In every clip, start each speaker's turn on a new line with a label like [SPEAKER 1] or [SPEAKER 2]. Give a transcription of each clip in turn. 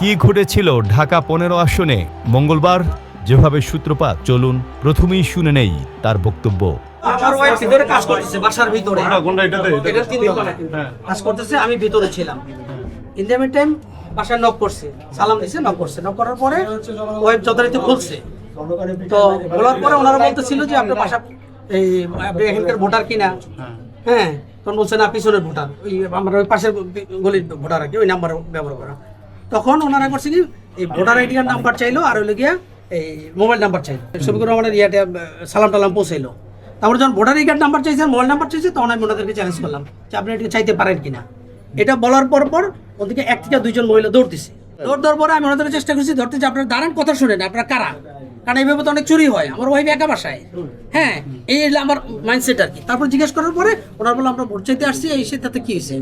[SPEAKER 1] কি ঘটেছিল ঢাকা পনেরো আসনে? মঙ্গলবার যেভাবে সূত্রপাত চলুন প্রথমেই শুনে নেই তার বক্তব্য।
[SPEAKER 2] আমার ওয়াইফ ভিতরে কাজ করতেছে বাসার ভিতরে। এটা তিন তলা। কাজ করতেছে আমি ভিতরে ছিলাম। ইন দ্য টাইম বাসায় নক করছে। সালাম দিছে নক করছে। নক করার পরে ওয়াইফ যথারীতি খুলছে। তো বলার পরে ওনারা বলতেছিল যে আপনার বাসা এই আপনি এখানকার ভোটার কিনা? হ্যাঁ। তখন বলছে না পিছনের ভোটার। ওই আমার ওই পাশের গলির ভোটার আর কি ওই নাম্বার ব্যবহার করা। তখন ওনারা করছে কি এই ভোটার আইডি কার্ড নাম্বার চাইলো আর হইল গিয়া এই মোবাইল নাম্বার চাইলো। শফিকুর রহমানের আহ, সালাম টালাম পৌঁছাইলো। তারপরে যখন ভোটার আইডি নাম্বার চাইছে মোবাইল নাম্বার চাইছে তখন আমি ওনাদেরকে চ্যালেঞ্জ করলাম যে আপনি এটা চাইতে পারেন কিনা। এটা বলার পর পর ওদিকে এক থেকে দুইজন মহিলা দৌড় দিছে। দৌড় দেওয়ার পরে আমি ওনাদের চেষ্টা করছি ধরতে যে আপনারা দাঁড়ান কথা শুনেন আপনারা কারা? কারণ এইভাবে তো অনেক চুরি হয় আমার ওয়াইফ একা বাসায়। হ্যাঁ এই আমার মাইন্ডসেট আর কি। তারপর জিজ্ঞেস করার পরে ওনার বলল আমরা ভোট চাইতে আসছি এই সে তাতে কি হয়েছে?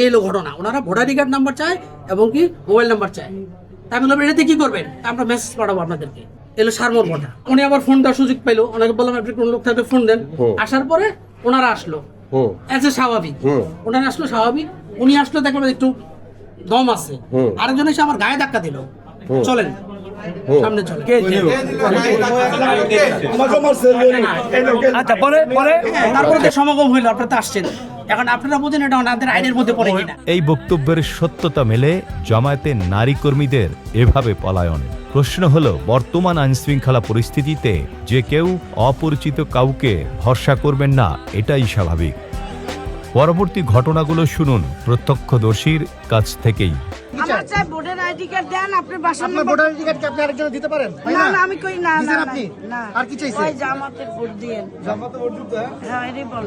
[SPEAKER 2] এই হলো ঘটনা। ওনারা ভোটার কার্ড নাম্বার চায় এবং কি মোবাইল নাম্বার চায়। তাই আমি বললাম এটাতে কি করবেন? তা আমরা মেসেজ পাঠাবো আপনাদেরকে। এলো সারমোর ঘটনা উনি আবার ফোন দেওয়ার সুযোগ পেল ওনাকে বললাম আপনি কোন লোক থাকবে ফোন দেন। আসার পরে ওনারা আসলো। এজ এ স্বাভাবিক। ওনারা আসলো স্বাভাবিক। উনি আসলো দেখলাম একটু দম আছে। আরেকজন এসে আমার গায়ে ধাক্কা দিল। চলেন। সামনে চলেন।
[SPEAKER 3] আচ্ছা পরে পরে।
[SPEAKER 2] তারপরে সমাগম হইল আপনারা তো আসছেন। এখন আপনারা বোঝেন এটা ওনাদের আইনের মধ্যে পড়ে কিনা।
[SPEAKER 1] এই বক্তব্যের সত্যতা মেলে জামায়াতের নারী কর্মীদের এভাবে পলায়ন। প্রশ্ন হলো, বর্তমান আইনশৃঙ্খলা পরিস্থিতিতে যে কেউ অপরিচিত কাউকে ভরসা করবেন না, এটাই স্বাভাবিক। পরবর্তী ঘটনাগুলো শুনুন প্রত্যক্ষদর্শীর কাছ থেকেই।
[SPEAKER 4] আমার চাই ভোটার আইডি কার্ড দেন আপনার বাসার
[SPEAKER 5] আপনার ভোটার আইডি কার্ড কি আপনি আরেকজনে দিতে পারেন?
[SPEAKER 4] না না? আমি কই না না
[SPEAKER 5] আপনি?
[SPEAKER 4] না।
[SPEAKER 5] আর কি চাইছেন?
[SPEAKER 4] ওই জামাতের ভোট দিয়েন হ্যাঁ? এটাই বলেন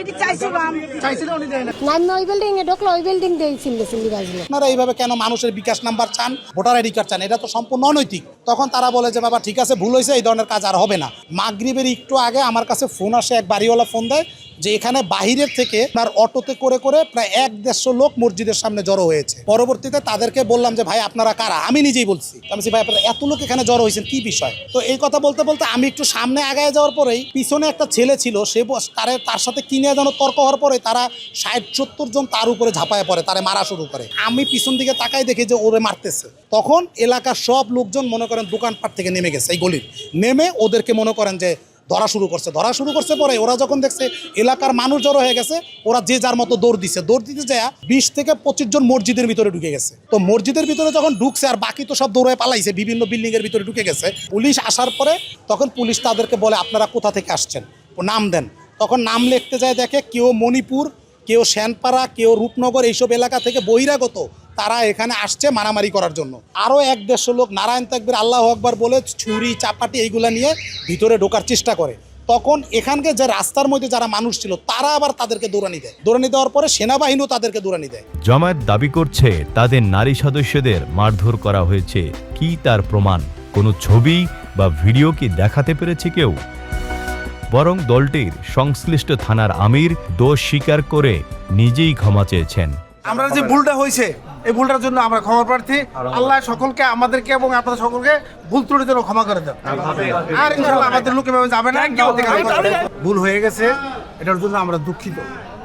[SPEAKER 4] এটি চাইছিলাম
[SPEAKER 5] চাইছিল উনি দেয় না
[SPEAKER 6] নাইম ওই বিল্ডিং এ ঢুকলো ওই বিল্ডিং দিয়ে চিল্লি চিল্লি বাজলো।
[SPEAKER 7] আপনারা এইভাবে কেন মানুষের বিকাশ নাম্বার চান ভোটার আইডি কার্ড চান? এটা তো সম্পূর্ণ অনৈতিক। তখন তারা বলে যে বাবা ঠিক আছে ভুল হয়েছে এই ধরনের কাজ আর হবে না। মাগরিবের একটু আগে আমার কাছে ফোন আসে এক বাড়িওয়ালা ফোন দেয় যে এখানে বাহিরের থেকে আপনার অটোতে করে করে প্রায় এক দেড়শো লোক মসজিদের সামনে জড়ো হয়েছে। পরবর্তীতে তাদেরকে বললাম যে, ভাই, আপনারা কারা? আমি নিজেই বলছি। আমি ভাই, আপনারা এত লোক এখানে জড়ো হয়েছেন, কি বিষয়? তো এই কথা বলতে বলতে আমি একটু সামনে আগায় যাওয়ার পরেই পিছনে একটা ছেলে ছিল, সে তারে তার সাথে কিনে যেন তর্ক হওয়ার পরে তারা ষাট সত্তর জন তার উপরে ঝাঁপায় পড়ে, তারে মারা শুরু করে। আমি পিছন দিকে তাকাই দেখি যে, ওরে মারতেছে। তখন এলাকার সব লোকজন মনে করেন দোকানপাট থেকে নেমে গেছে, এই গলির। নেমে ওদেরকে মনে করেন যে ধরা শুরু করছে, ধরা শুরু করছে পরে ওরা যখন দেখছে এলাকার মানুষ জড়ো হয়ে গেছে, ওরা যে যার মতো দৌড় দিছে। দৌড় দিতে যায় বিশ থেকে পঁচিশ জন মসজিদের ভিতরে ঢুকে গেছে। তো মসজিদের ভিতরে যখন ঢুকছে আর বাকি তো সব দৌড়ে পালাইছে, বিভিন্ন বিল্ডিং এর ভিতরে ঢুকে গেছে, পুলিশ আসার পরে তখন পুলিশ তাদেরকে বলে, আপনারা কোথা থেকে আসছেন? ও নাম দেন। তখন নাম লিখতে যায় দেখে কেউ মণিপুর, কেউ শ্যানপাড়া, কেউ রূপনগর, এইসব এলাকা থেকে বহিরাগত তারা এখানে আসছে মারামারি করার জন্য। আরও এক দেড়শো লোক নারায়ণ তাকবির, আল্লাহ আকবার বলে ছুরি, চাপাটি এইগুলা নিয়ে ভিতরে ঢোকার চেষ্টা করে। তখন এখানকার যে রাস্তার মধ্যে যারা মানুষ ছিল, তারা আবার তাদেরকে দৌড়ানি দেয়। দৌড়ানি দেওয়ার পরে সেনাবাহিনীও তাদেরকে দৌড়ানি দেয়।
[SPEAKER 1] জামায়াত দাবি করছে তাদের নারী সদস্যদের মারধর করা হয়েছে। কি তার প্রমাণ? কোনো ছবি বা ভিডিও কি দেখাতে পেরেছে কেউ? বরং দলটির সংশ্লিষ্ট থানার আমির দোষ স্বীকার করে নিজেই ক্ষমা চেয়েছেন।
[SPEAKER 5] আমরা যে ভুলটা হয়েছে এই ভুলটার জন্য আমরা ক্ষমা প্রার্থী। আল্লাহ সকলকে আমাদেরকে এবং আপনাদের সকলকে ভুল ত্রুটির জন্য ক্ষমা করে দেন। আর ইনশাআল্লাহ আমাদের লোকে ভাবে যাবে না কেউ ভুল হয়ে গেছে এটার জন্য আমরা দুঃখিত।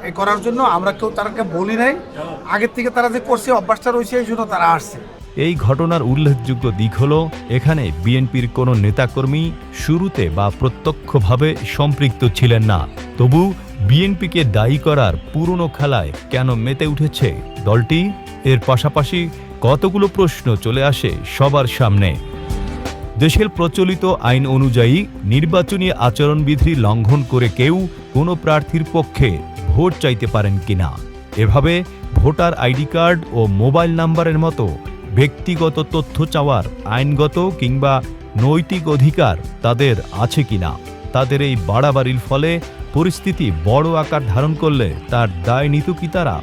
[SPEAKER 5] এই করার জন্য আমরা কেউ তারাকে বলি নাই। আগের থেকে তারা যে করছে অভ্যাসটা রয়েছে এই জন্য তারা আসছে।
[SPEAKER 1] এই ঘটনার উল্লেখযোগ্য দিক হল এখানে বিএনপির কোনো নেতাকর্মী শুরুতে বা প্রত্যক্ষভাবে সম্পৃক্ত ছিলেন না। তবু বিএনপিকে দায়ী করার পুরনো খেলায় কেন মেতে উঠেছে দলটি? এর পাশাপাশি কতগুলো প্রশ্ন চলে আসে সবার সামনে? দেশের প্রচলিত আইন অনুযায়ী নির্বাচনী আচরণবিধি লঙ্ঘন করে কেউ কোনো প্রার্থীর পক্ষে ভোট চাইতে পারেন কিনা? এভাবে ভোটার আইডি কার্ড ও মোবাইল নাম্বারের মতো ব্যক্তিগত তথ্য চাওয়ার আইনগত কিংবা নৈতিক অধিকার তাদের আছে কিনা? তাদের এই বাড়াবাড়ির ফলে পরিস্থিতি বড় আকার ধারণ করলে তার দায় নিত কি তারা।